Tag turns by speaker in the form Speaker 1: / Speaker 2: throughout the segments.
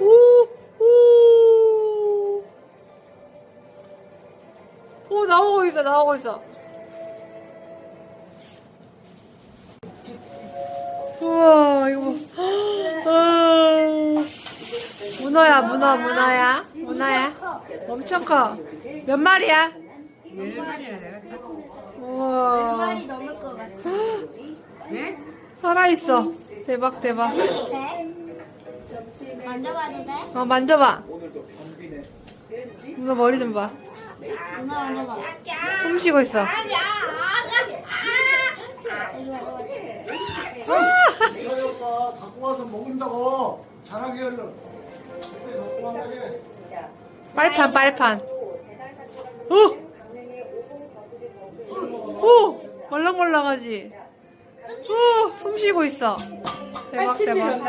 Speaker 1: 오, 오. 오, 나오고 있어, 나오고 있어. 우와, 이거 봐. 아. 문어야, 문어, 문어야. 문어야. 엄청 커. 몇 마리야? 우와.
Speaker 2: 말이 넘을 것 같아.
Speaker 1: 살아있어. 대박, 대박.
Speaker 2: 돼? 만져봐도 돼?
Speaker 1: 어, 만져봐. 문어 머리 좀 봐.
Speaker 2: 누나 만져봐.
Speaker 1: 숨 쉬고 있어.
Speaker 3: 갖고 와서 먹는다고 잘하게 갖고 와게
Speaker 1: 빨판, 빨판. 오! 오! 말랑말랑하지? 오! 숨 쉬고 있어. 대박, 대박.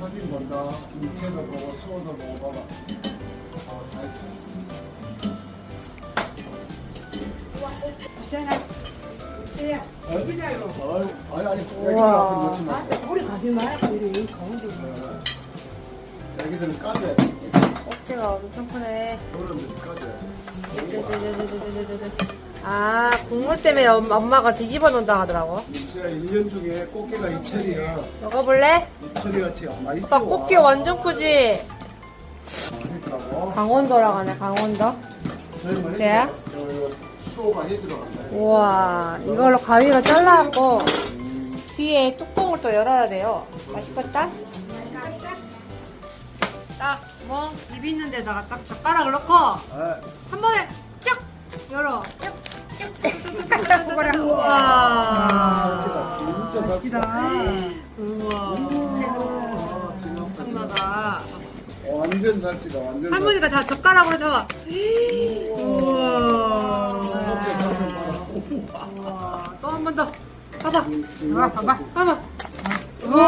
Speaker 3: 사진 본다. 밑에도 보고 수어도 보고 봐봐. 아다 있어? 아유, 아니 아니 애기들 놓지 마세요
Speaker 4: 우리 가지 마 우리. 가운데
Speaker 3: 애기들은 까줘야 돼
Speaker 1: 어깨가 엄청 크네.
Speaker 3: 어른들은 까줘야 돼
Speaker 1: 아, 국물 때문에 엄- 엄마가 뒤집어 놓는다 하더라고.
Speaker 3: 제가 1년 중에 꽃게가 이철이야
Speaker 1: 먹어볼래?
Speaker 3: 이철이 같이 많이
Speaker 1: 오빠 꽃게 완전 크지? 강원도라 가네, 강원도. 쟤야?
Speaker 3: 수호가 해 들어간다
Speaker 1: 우와, 이걸로 가위로 잘라갖고 뒤에 뚜껑을 또 열어야 돼요. 맛있겠다? 딱, 뭐, 입 있는 데다가 딱 젓가락을 넣고
Speaker 3: 아,
Speaker 1: 한 번에 쫙 열어. 쫙. 우와.
Speaker 3: 진짜 맛있다
Speaker 1: 우와. 엄청나다.
Speaker 3: 완전 살찌다 완전
Speaker 1: 할머니가 다 젓가락으로 잡아. 우와. 또 한 번 더. 봐봐.
Speaker 3: 살찌다 봐봐
Speaker 1: 봐봐. 우와.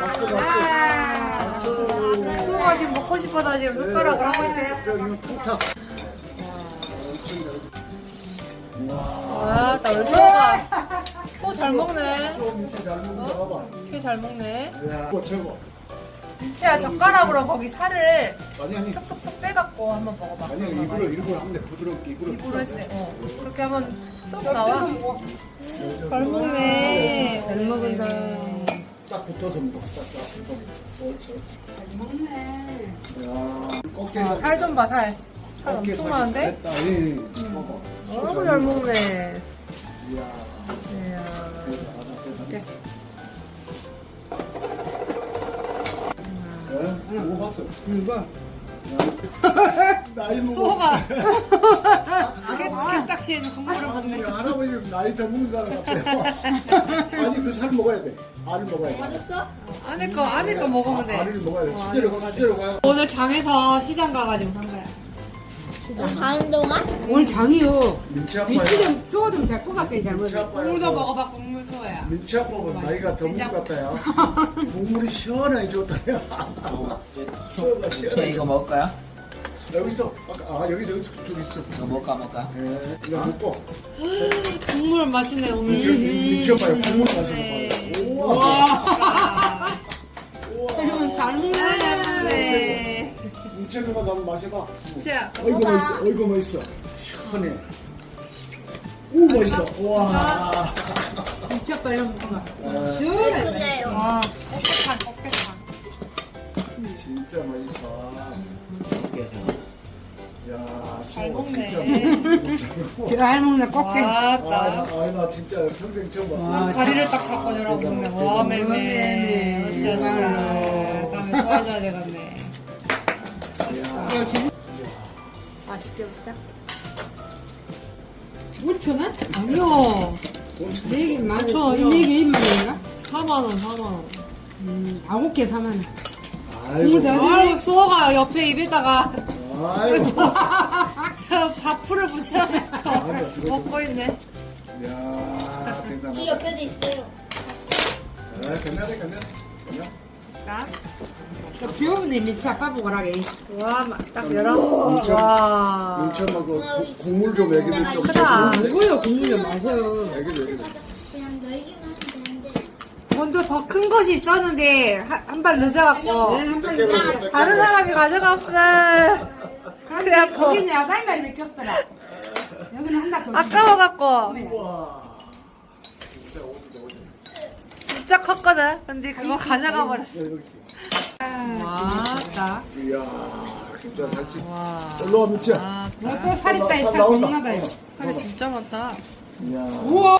Speaker 3: 박수 박수
Speaker 1: 수호가 지금 먹고 싶어서 지금 숟가락을 하고.
Speaker 3: 여기 탁
Speaker 1: 와, 나 수호가 소잘 먹네.
Speaker 3: 진짜 잘 먹는다 봐봐
Speaker 1: 되게 잘 먹네.
Speaker 3: 야 최고 최고
Speaker 1: 민채야 젓가락으로 거기 살을
Speaker 3: 아니 아니
Speaker 1: 쏙쏙쏙 빼갖고 한번 먹어봐.
Speaker 3: 아니 일부러 일부러 하면 돼 부드럽게 일부러
Speaker 1: 입으로 했대. 어. 그렇게 하면 쏙 나와. 잘 먹네. 잘 먹는다.
Speaker 3: 딱 붙어서 먹어 딱딱 붙어 옳지 옳지 잘 먹네 야 꽃게
Speaker 1: 아, 살좀 봐, 살. 살
Speaker 3: 꽃게
Speaker 1: 엄청
Speaker 3: 살이
Speaker 1: 많은데?
Speaker 3: 됐다 예, 예. 먹어
Speaker 1: 너무 잘 먹네.
Speaker 3: 이야
Speaker 1: 이야.
Speaker 3: 이렇게 예? 이거 봤어
Speaker 4: 이거
Speaker 3: 나이 먹어
Speaker 1: 수호가 깨딱지는 국물을 먹네.
Speaker 3: 할아버지 나이 더 먹는 사람 같아요 아니 그 살 먹어야 돼 알을 먹어야 돼
Speaker 2: 맛있어?
Speaker 1: 안에 거, 안에 거 먹으면 돼.
Speaker 3: 알을 먹어야 돼 수제로 가 수제로 가요
Speaker 1: 오늘 장에서 시장 가가지고 산 거야.
Speaker 2: 가는 동안?
Speaker 4: 오늘 장이요.
Speaker 3: 민치 아빠야?
Speaker 4: 밑에 좀 수어 좀 데리고 갈게
Speaker 3: 민치
Speaker 4: 잘못해
Speaker 3: 아빠야
Speaker 1: 국물도 먹어봐, 국물 수호야.
Speaker 3: 민치 아빠가 나이가 더 먹는 것 같아요 국물이 시원하게 좋다요 수어가
Speaker 5: 저
Speaker 3: 시원하게
Speaker 5: 이거 먹을까요?
Speaker 3: 여기 아까 아 여기 저기 쭉 있어.
Speaker 5: 이거 먹을까 먹을까?
Speaker 3: 예 이거 먹고.
Speaker 1: 국물 맛있네, 오늘.
Speaker 3: 민치 민치 아빠야. 국물
Speaker 1: 네.
Speaker 3: 마시는 거 봐요 우와 누나 나도 마셔봐
Speaker 1: 자,
Speaker 3: 어이구 맛있어 어이구 맛있어 시원해 오 맛있어 와
Speaker 4: 미쳤다 이런 거
Speaker 3: 아,
Speaker 4: 시원해
Speaker 2: 그래요.
Speaker 1: 꽃게탕, 꽃게탕.
Speaker 3: 진짜 맛있다 야
Speaker 1: 잘
Speaker 3: 수어
Speaker 1: 먹네.
Speaker 3: 진짜 먹-
Speaker 4: 잘 먹네 꽃게
Speaker 3: 아,
Speaker 1: 왔다.
Speaker 3: 나, 나 진짜 평생 처음 봤어.
Speaker 1: 다리를 딱 잡고 저러고 먹네. 와, 매매. 어쩌다. 다음에 도와줘야 되겠네. 맛있게 먹자.
Speaker 4: 5천 원?
Speaker 1: 아니요.
Speaker 4: 네개
Speaker 1: 만천 원이요.
Speaker 4: 네개 2만 원인가?
Speaker 1: 4만원, 4만원.
Speaker 4: 음, 아홉 개 4만 원
Speaker 3: 아, 아이고.
Speaker 1: 아유, 수호가 옆에 입에다가
Speaker 3: 아이고.
Speaker 1: 밥풀을 붙여놓고 먹고 있네.
Speaker 3: 야,
Speaker 2: 이
Speaker 3: 대단하다.
Speaker 2: 옆에도 있어요.
Speaker 3: 아, 괜찮네, 괜찮네. 괜찮 네.
Speaker 1: 자,
Speaker 4: 비 오면 이미 아빠 보고라게.
Speaker 1: 와, 딱 열어.
Speaker 3: 엄청-
Speaker 1: 와.
Speaker 3: 윤천아, 그 고- 국물 좀 애기들 좀.
Speaker 1: 크다.
Speaker 4: 이거요 국물 좀 마셔요.
Speaker 3: 애기들, 애기들.
Speaker 2: 그냥 놀기만 하면 되는데.
Speaker 1: 먼저 더 큰 것이 있었는데, 한 발 늦어갖고.
Speaker 4: 한 번.
Speaker 3: 뺏겨버려,
Speaker 1: 다른 사람이 가져갔어. 그래갖고.
Speaker 4: 여기는 야간만 느꼈더라. 여기는 한다 더.
Speaker 1: 아까워갖고.
Speaker 3: 우와. 진짜 오지다, 오지다.
Speaker 1: 진짜 컸거든. 근데 그거 가져가 버렸어.
Speaker 3: 야, 여기 있어.
Speaker 1: 딱.
Speaker 3: 이야, 진짜 살찌.
Speaker 1: 와.
Speaker 3: 올라와, 미치야.
Speaker 1: 아,
Speaker 4: 뭐또 살이
Speaker 3: 따살
Speaker 4: 있다
Speaker 3: 나온다.
Speaker 4: 이거.
Speaker 1: 살이 진짜 많다.
Speaker 3: 이야.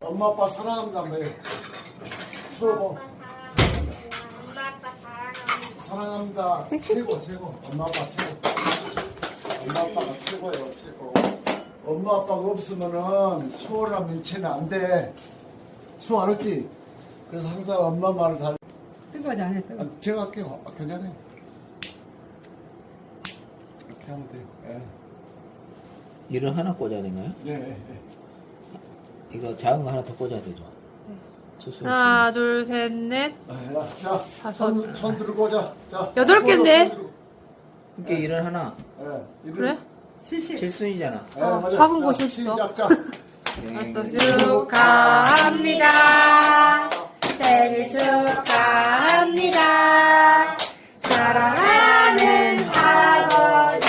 Speaker 3: 엄마, 아빠 사랑한다며.
Speaker 2: 아빠 사랑하는
Speaker 3: 사랑합니다. 최고, 최고. 엄마, 아빠 최고. 엄마, 아빠가 최고예요, 최고. 엄마, 아빠가 없으면은 수호랑 민치는 안 돼. 수호 알았지? 그래서 항상 엄마 말을 다.
Speaker 4: 뜨거워지 안 해, 뜨거.
Speaker 3: 아, 제가 할게요. 아, 괜찮아요. 이렇게 하면 돼요. 예.
Speaker 5: 이를 하나 꽂아야 되나요?
Speaker 3: 네, 네.
Speaker 5: 이거 작은 거 하나 더 꽂아야 되죠?
Speaker 1: 하나, 둘, 셋, 넷.
Speaker 3: 아, 야, 자,
Speaker 1: 다섯.
Speaker 3: 손, 손 들고 자. 자.
Speaker 1: 여덟 개인데?
Speaker 3: 손 들고.
Speaker 5: 그러니까 이를 하나
Speaker 3: 예.
Speaker 1: 그래?
Speaker 4: 70.
Speaker 5: 칠순이잖아.
Speaker 3: 예, 맞아.
Speaker 1: 작은.
Speaker 3: 시작, 자.
Speaker 1: 축하합니다. 생일 축하합니다. 사랑하는 할아버지.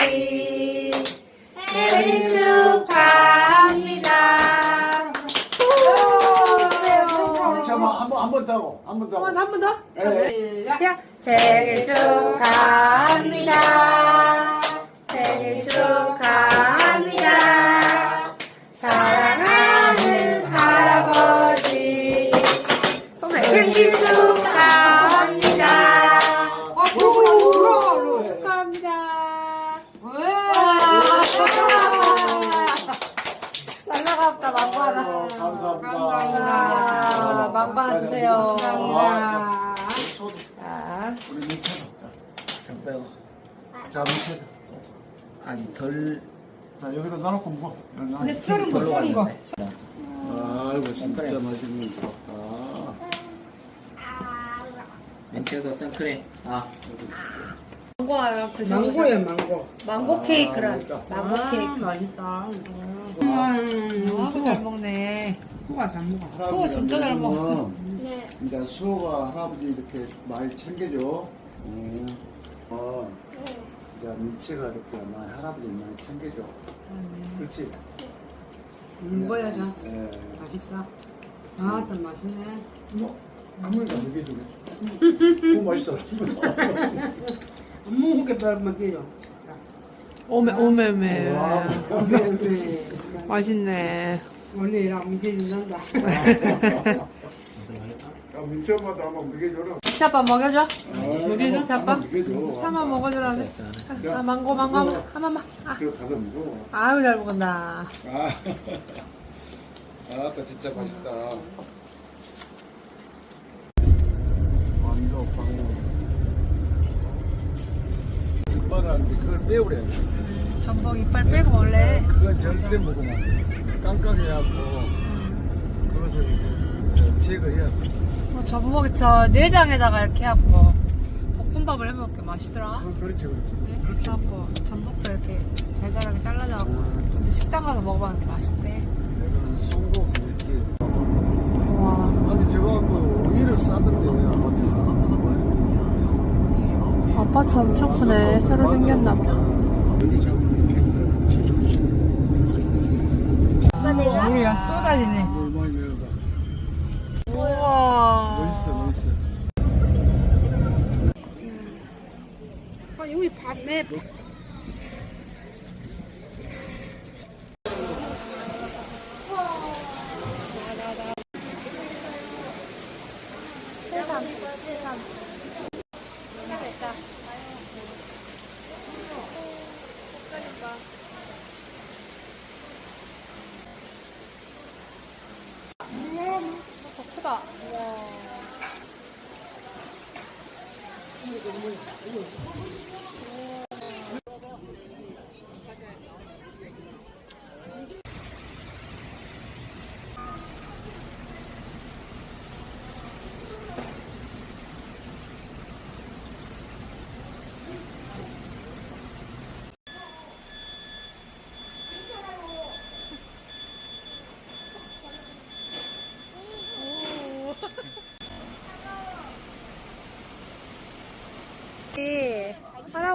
Speaker 1: 생일 축하합니다.
Speaker 3: 잠깐만, 한 번, 한 번 더 하고, 한 번 더 하고.
Speaker 1: 한번 더?
Speaker 3: 예, 예.
Speaker 1: 야, 생일 축하합니다. 망고 주세요.
Speaker 3: 감사합니다. 손,
Speaker 1: 자,
Speaker 3: 우리 민채다.
Speaker 5: 좀 빼고.
Speaker 3: 자, 민채다.
Speaker 5: 아니, 덜,
Speaker 3: 자, 여기다 놔놓고 먹어. 여기 놔.
Speaker 4: 근데 썰은 거, 썰은 거.
Speaker 5: 가는데.
Speaker 3: 아이고, 진짜. 맛있는 거 있었다.
Speaker 5: 멘트도 생크림. 아,
Speaker 1: 망고 하나 그
Speaker 4: 망고야, 망고.
Speaker 1: 망고 케이크라.
Speaker 3: 그러니까.
Speaker 1: 망고
Speaker 4: 아,
Speaker 1: 케이크.
Speaker 4: 맛있다. 음,
Speaker 1: 아이고, 잘 먹네.
Speaker 4: 소가 잘 먹어.
Speaker 1: 수호 진짜 잘 먹어.
Speaker 2: 네.
Speaker 3: 이제 수호가 할아버지 이렇게 많이 챙겨줘. 음. 어. 이제 민치가 이렇게 많이 할아버지 많이 챙겨줘. 그렇지?
Speaker 4: 음, 뭐야, 자.
Speaker 3: 예.
Speaker 4: 맛있다. 아, 참 맛있네.
Speaker 3: 뭐, 아무리가 먹여주네. 너무 맛있어.
Speaker 4: 안 먹게 별만 돼요.
Speaker 1: 오메, 오메메.
Speaker 3: 와.
Speaker 4: 네.
Speaker 1: 맛있네.
Speaker 4: 원래 이랑 먹여준단다.
Speaker 3: 야, 민치 엄마도 한번 먹여줘라.
Speaker 1: 차밥 먹여줘.
Speaker 3: 먹여줘?
Speaker 1: 차밥?
Speaker 3: 먹여줘.
Speaker 1: 차만 먹어주라. 아, 망고, 망고, 한 번, 한 번만. 아,
Speaker 3: 그거 받아 먹어.
Speaker 1: 아유, 잘 먹는다.
Speaker 3: 아, 아따 진짜 맛있다. 완도 방어. 이빨하는데 그걸 빼오래.
Speaker 1: 전복 이빨 빼고 원래.
Speaker 3: 그건 절대 먹으면 깡깡해갖고 그것을 이제 제거해야 돼.
Speaker 1: 뭐 전복이 저 내장에다가 이렇게 해갖고 볶음밥을 해먹을게 맛있더라.
Speaker 3: 그- 그렇지 그렇지.
Speaker 1: 그렇게 해갖고 전복도 이렇게 잘잘하게 잘라져갖고. 근데 식당 가서 먹어봤는데 맛있대.
Speaker 3: 내가 송고 이렇게.
Speaker 1: 와.
Speaker 3: 아니 저거 갖고 오히려 싸던데 아파트가.
Speaker 1: 아파트 엄청 크네. 새로 생겼나 봐.
Speaker 3: 여기 잡으면 이렇게
Speaker 1: 물이 야 쏟아지네.
Speaker 3: 물 많이 내려다.
Speaker 1: 우와.
Speaker 3: 멋있어 멋있어.
Speaker 1: 아, 여기 밤에. 어머, 어머, 어머.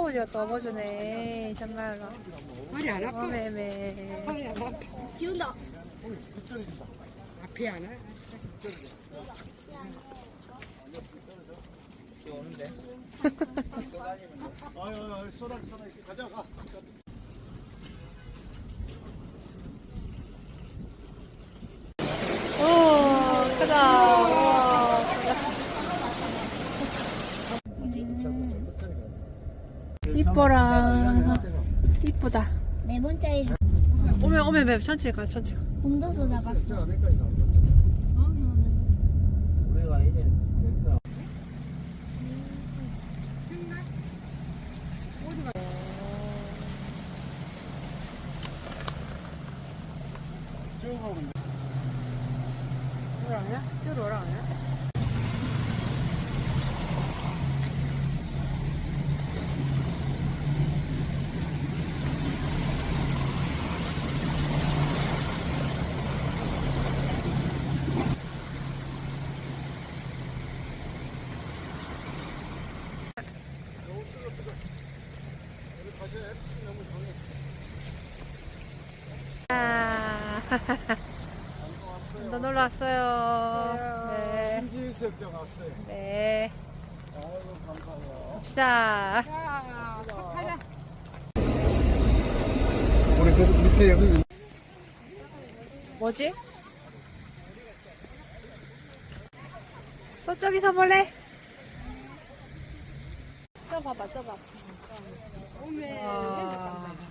Speaker 1: 할아버지가 또 업어주네. 정말로.
Speaker 4: 머리 안 아파?
Speaker 1: 어메메.
Speaker 4: 안 아파?
Speaker 2: 비 온다.
Speaker 4: 앞이 안 와?
Speaker 5: 비 오는데.
Speaker 3: 아유, 아유, 쏘라, 쏘라, 가자, 가.
Speaker 1: 오, 크다. 우와. 이뻐라. 이쁘다.
Speaker 2: 네 번째 일
Speaker 1: 오메, 오메, 천천히 가, 천천히 가.
Speaker 2: 곰도서 잡았어.
Speaker 5: 우리가 이제 여기가
Speaker 1: 뭐라 하냐? 쭈루 뭐라 하냐? 아, 너 놀러 왔어요. 네.
Speaker 3: 신지석정 왔어요.
Speaker 1: 네.
Speaker 3: 아이고, 감사해요.
Speaker 1: 갑시다.
Speaker 4: 가자.
Speaker 3: 우리 그 밑에 여기
Speaker 1: 뭐지? 저쪽에서 볼래? 저 봐봐, 저 봐봐.
Speaker 4: 오메.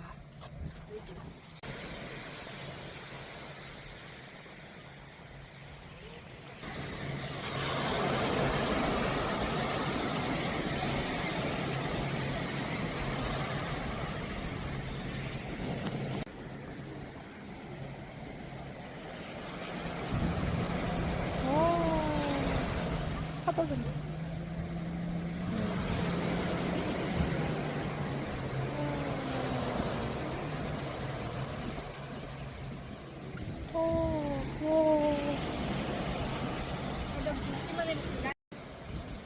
Speaker 1: 와. 오, 파도 좀. 오, 오.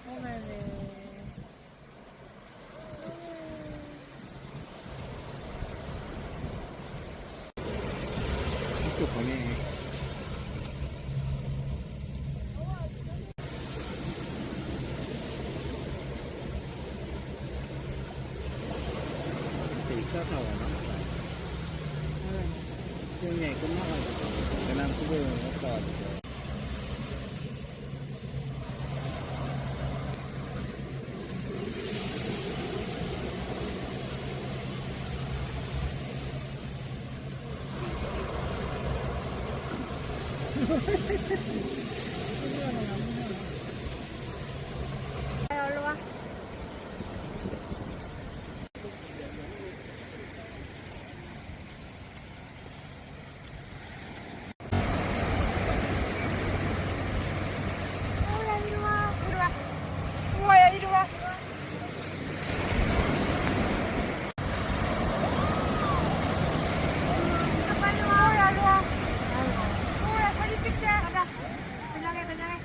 Speaker 1: 어머네.
Speaker 5: 학교 보내. 그때 입사사 오나? 수영장이 끝나가지고 배낭 구경을 못 가가지고
Speaker 1: 야, 얼른 와. 우와, 이리 와, 이리 와. 우와야, 이리 와. 빨리 와, 우와, 이리 와. 우와, 사진 찍자. 가자. 그냥 해, 그냥 해.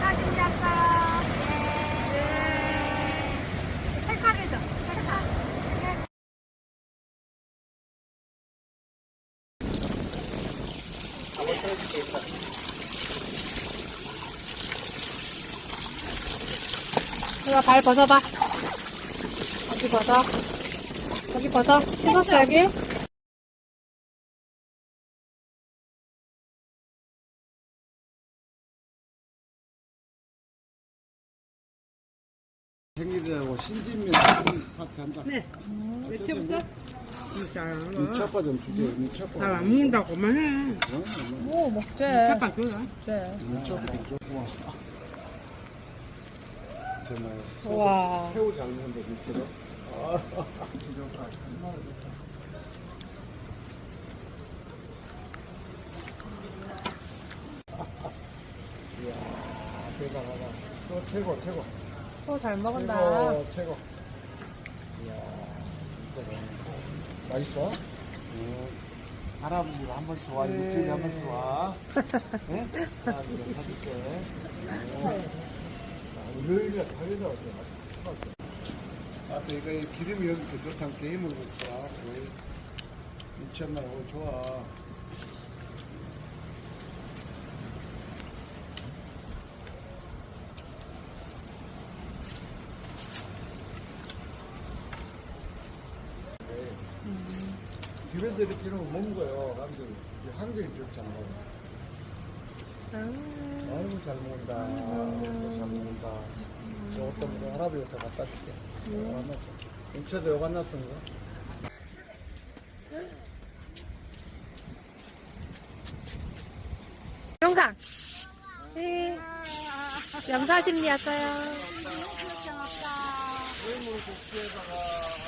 Speaker 1: 사진 잡아요. 네. 셀카해줘. 셀카. 네. 이거 발 벗어봐. 여기 벗어. 여기 벗어. 씻었어, 여기?
Speaker 3: 생일이라고 신진면 파티 한다.
Speaker 4: 네. 몇째부터? 진짜.
Speaker 3: 민차빠 좀 주세요. 민차빠.
Speaker 4: 잘 안 먹는다고 그만해.
Speaker 1: 뭐, 먹재.
Speaker 4: 잠깐 줘라.
Speaker 3: 민차빠 좀 좋아. 정말
Speaker 1: 우와.
Speaker 3: 새우 민차로. 아, 이야 대단하다. 또 최고 최고.
Speaker 1: 소잘 먹은다.
Speaker 3: 최고 최고. 이야 진짜 맛있다. 맛있어? 응. 할아버지가 한 번씩 와 일주일에 한 번씩 와. 네? 할아버지가 사줄게. 네. 아, 달려다 왔어. 아, 또 이거 이 기름이 여기 더 좋다는 게 힘을 없어. 거의. 미쳤나고 좋아. 네. 집에서 이렇게 이런 거 먹는 거예요. 한국이 그렇지 않아요. 아 이고, 잘 먹는다. 아이고, 잘 먹는다. 저 어떤 분은 할아버지한테 갖다 줄게. 줘. 인체도 쓰는 거?
Speaker 1: 영상. 네. 영상 심리였어요.
Speaker 3: 물 국수에다가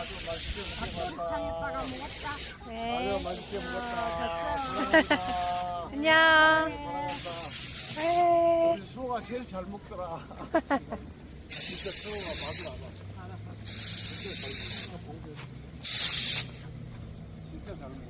Speaker 3: 아주 맛있게 먹었다.
Speaker 2: 상에다가 먹었다.
Speaker 1: 네.
Speaker 3: 아주 맛있게 먹었다. 사랑한다.
Speaker 1: 에이.
Speaker 3: 우리 소가 제일 잘 먹더라. 진짜 소가 맛을 알아. 진짜 잘 먹어. 진짜 잘 먹어.